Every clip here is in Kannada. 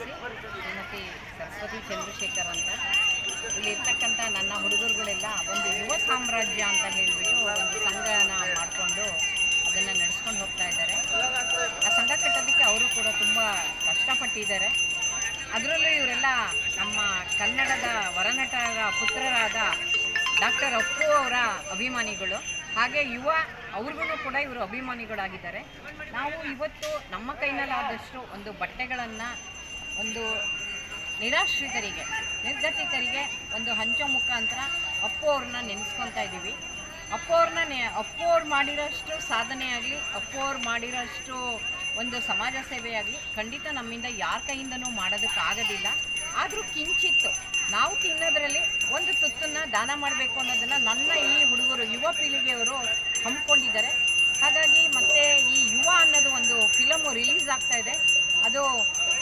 ಶ್ರೀಮತಿ ಸರಸ್ವತಿ ಚಂದ್ರಶೇಖರ್ ಅಂತ. ಇಲ್ಲಿರ್ತಕ್ಕಂಥ ನನ್ನ ಹುಡುಗರುಗಳೆಲ್ಲ ಒಂದು ಯುವ ಸಾಮ್ರಾಜ್ಯ ಅಂತ ಹೇಳಿಬಿಟ್ಟು ಒಂದು ಸಂಘನ ಮಾಡಿಕೊಂಡು ಅದನ್ನು ನಡೆಸ್ಕೊಂಡು ಹೋಗ್ತಾ ಇದ್ದಾರೆ. ಆ ಸಂಘ ಕಟ್ಟೋದಕ್ಕೆ ಅವರು ಕೂಡ ತುಂಬ ಕಷ್ಟಪಟ್ಟಿದ್ದಾರೆ. ಅದರಲ್ಲೂ ಇವರೆಲ್ಲ ನಮ್ಮ ಕನ್ನಡದ ವರನಟರ ಪುತ್ರರಾದ ಡಾಕ್ಟರ್ ಅಪ್ಪು ಅವರ ಅಭಿಮಾನಿಗಳು, ಹಾಗೆ ಯುವ ಅವ್ರಿಗೂ ಕೂಡ ಇವರು ಅಭಿಮಾನಿಗಳಾಗಿದ್ದಾರೆ. ನಾವು ಇವತ್ತು ನಮ್ಮ ಕೈನಲ್ಲಾದಷ್ಟು ಒಂದು ಬಟ್ಟೆಗಳನ್ನು ಒಂದು ನಿರಾಶ್ರಿತರಿಗೆ, ನಿರ್ಗತಿಕರಿಗೆ ಒಂದು ಹಂಚೋ ಮುಖಾಂತರ ಅಪ್ಪು ಅವ್ರನ್ನ ನೆನೆಸ್ಕೊತಾ ಇದ್ದೀವಿ. ಅಪ್ಪು ಅವ್ರನ್ನ ನೆ, ಅಪ್ಪು ಅವ್ರು ಮಾಡಿರೋಷ್ಟು ಸಾಧನೆ ಆಗಲಿ, ಅಪ್ಪು ಅವ್ರು ಮಾಡಿರೋಷ್ಟು ಒಂದು ಸಮಾಜ ಸೇವೆ ಖಂಡಿತ ನಮ್ಮಿಂದ ಯಾರ ಕೈಯಿಂದನೂ ಮಾಡೋದಕ್ಕಾಗೋದಿಲ್ಲ ಆದರೂ ಕಿಂಚಿತ್ತು ನಾವು ತಿನ್ನೋದ್ರಲ್ಲಿ ಒಂದು ತುತ್ತನ್ನು ದಾನ ಮಾಡಬೇಕು ಅನ್ನೋದನ್ನು ನನ್ನ ಈ ಹುಡುಗರು, ಯುವ ಪೀಳಿಗೆಯವರು ಹಮ್ಮಿಕೊಂಡಿದ್ದಾರೆ.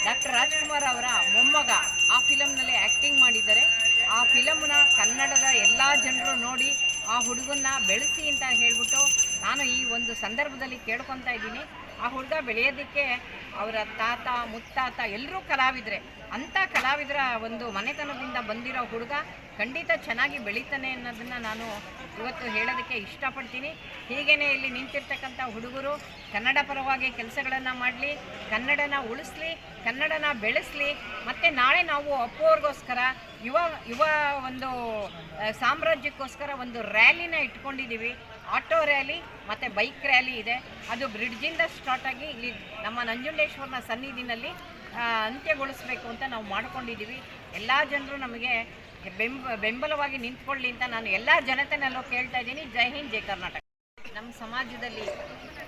ಡಾಕ್ಟರ್ ರಾಜ್ಕುಮಾರ್ ಅವರ ಮೊಮ್ಮಗ. ಆ ಫಿಲಮ್ನಲ್ಲಿ ಆ್ಯಕ್ಟಿಂಗ್ ಮಾಡಿದ್ದಾರೆ. ಆ ಫಿಲಮ್ನ ಕನ್ನಡದ ಎಲ್ಲ ಜನರು ನೋಡಿ ಆ ಹುಡುಗನ್ನ ಬೆಳೆಸಿ ಅಂತ ಹೇಳಿಬಿಟ್ಟು ನಾನು ಈ ಒಂದು ಸಂದರ್ಭದಲ್ಲಿ ಕೇಳ್ಕೊತಾ ಇದ್ದೀನಿ. ಆ ಹುಡುಗ ಬೆಳೆಯೋದಕ್ಕೆ ಅವರ ತಾತ, ಮುತ್ತಾತ ಎಲ್ಲರೂ ಕಲಾವಿದರೆ. ಅಂಥ ಕಲಾವಿದರ ಒಂದು ಮನೆತನದಿಂದ ಬಂದಿರೋ ಹುಡುಗ ಖಂಡಿತ ಚೆನ್ನಾಗಿ ಬೆಳೀತಾನೆ ಅನ್ನೋದನ್ನು ನಾನು ಇವತ್ತು ಹೇಳೋದಕ್ಕೆ ಇಷ್ಟಪಡ್ತೀನಿ. ಹೀಗೇ ಇಲ್ಲಿ ನಿಂತಿರ್ತಕ್ಕಂಥ ಹುಡುಗರು ಕನ್ನಡ ಪರವಾಗಿ ಕೆಲಸಗಳನ್ನು ಮಾಡಲಿ, ಕನ್ನಡನ ಉಳಿಸ್ಲಿ, ಕನ್ನಡನ ಬೆಳೆಸಲಿ, ಮತ್ತು ನಾಳೆ ನಾವು ಅಪ್ಪೋರ್ಗೋಸ್ಕರ ಯುವ ಯುವ ಒಂದು ಸಾಮ್ರಾಜ್ಯಕ್ಕೋಸ್ಕರ ಒಂದು ರ್ಯಾಲಿನ ಇಟ್ಕೊಂಡಿದ್ದೀವಿ. ಆಟೋ ರ್ಯಾಲಿ ಮತ್ತು ಬೈಕ್ ರ್ಯಾಲಿ ಇದೆ. ಅದು ಬ್ರಿಡ್ಜಿಂದ ಸ್ಟಾರ್ಟ್ ಆಗಿ ಇಲ್ಲಿ ನಮ್ಮ ನಂಜುಂಡೇಶ್ವರನ ಸನ್ನಿಧಿನಲ್ಲಿ ಅಂತ್ಯಗೊಳಿಸಬೇಕು ಅಂತ ನಾವು ಮಾಡ್ಕೊಂಡಿದ್ದೀವಿ. ಎಲ್ಲ ಜನರು ನಮಗೆ ಬೆಂಬ ಬೆಂಬಲವಾಗಿ ನಿಂತ್ಕೊಳ್ಳಿ ಅಂತ ನಾನು ಎಲ್ಲ ಜನತೆನಲ್ಲೂ ಕೇಳ್ತಾ ಇದ್ದೀನಿ. ಜೈ ಹಿಂದ್, ಜೈ ಕರ್ನಾಟಕ. ನಮ್ಮ ಸಮಾಜದಲ್ಲಿ,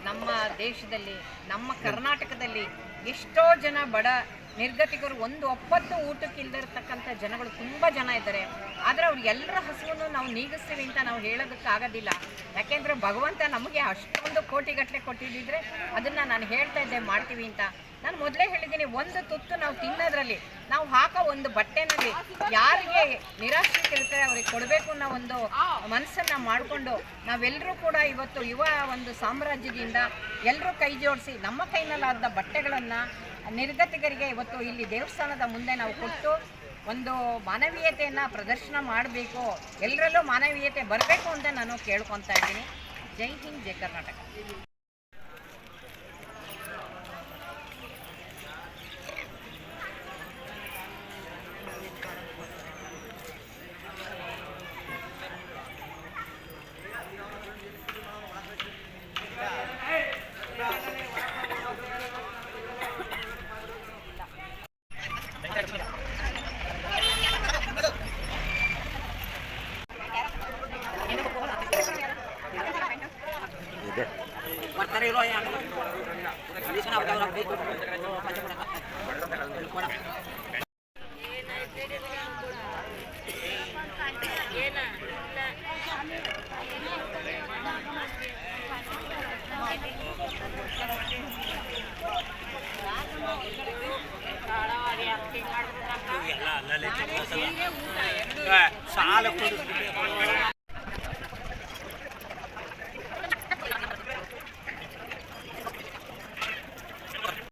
ನಮ್ಮ ದೇಶದಲ್ಲಿ, ನಮ್ಮ ಕರ್ನಾಟಕದಲ್ಲಿ ಎಷ್ಟೋ ಜನ ಬಡ ನಿರ್ಗತಿಕರು ಒಂದು ಒಪ್ಪತ್ತು ಊಟಕ್ಕಿಲ್ದಿರ್ತಕ್ಕಂಥ ಜನಗಳು ತುಂಬ ಜನ ಇದ್ದಾರೆ. ಆದರೆ ಅವ್ರು ಎಲ್ಲರ ಹಸುವನ್ನು ನಾವು ನೀಗಿಸ್ತೀವಿ ಅಂತ ನಾವು ಹೇಳೋದಕ್ಕಾಗೋದಿಲ್ಲ ಯಾಕೆಂದರೆ ಭಗವಂತ ನಮಗೆ ಅಷ್ಟೊಂದು ಕೋಟಿಗಟ್ಟಲೆ ಕೊಟ್ಟಿದ್ದಿದ್ರೆ ಅದನ್ನು ನಾನು ಹೇಳ್ತಾ ಇದ್ದೆ, ಮಾಡ್ತೀವಿ ಅಂತ. ನಾನು ಮೊದಲೇ ಹೇಳಿದ್ದೀನಿ, ಒಂದು ತುತ್ತು ನಾವು ತಿನ್ನೋದ್ರಲ್ಲಿ, ನಾವು ಹಾಕೋ ಒಂದು ಬಟ್ಟೆನಲ್ಲಿ ಯಾರಿಗೆ ನಿರಾಶ್ರಿತರಿರ್ತಾರೆ ಅವ್ರಿಗೆ ಕೊಡಬೇಕು ಅನ್ನೋ ಒಂದು ಮನಸ್ಸನ್ನು ಮಾಡಿಕೊಂಡು ನಾವೆಲ್ಲರೂ ಕೂಡ ಇವತ್ತು ಯುವ ಒಂದು ಸಾಮ್ರಾಜ್ಯದಿಂದ ಎಲ್ಲರೂ ಕೈ ಜೋಡಿಸಿ ನಮ್ಮ ಕೈನಲ್ಲಾದ ಬಟ್ಟೆಗಳನ್ನು ನಿರ್ಗತಿಕರಿಗೆ ಇವತ್ತು ಇಲ್ಲಿ ದೇವಸ್ಥಾನದ ಮುಂದೆ ನಾವು ಕೊಟ್ಟು ಒಂದು ಮಾನವೀಯತೆಯನ್ನು ಪ್ರದರ್ಶನ ಮಾಡಬೇಕು ಎಲ್ಲರಲ್ಲೂ ಮಾನವೀಯತೆ ಬರಬೇಕು ಅಂತ ನಾನು ಕೇಳ್ಕೊತಾ ಇದ್ದೀನಿ. ಜೈ ಹಿಂದ್, ಜೈ ಕರ್ನಾಟಕ. ಸಾಲ ಕೊಡಿಸ್ಬಿಟ್ಟು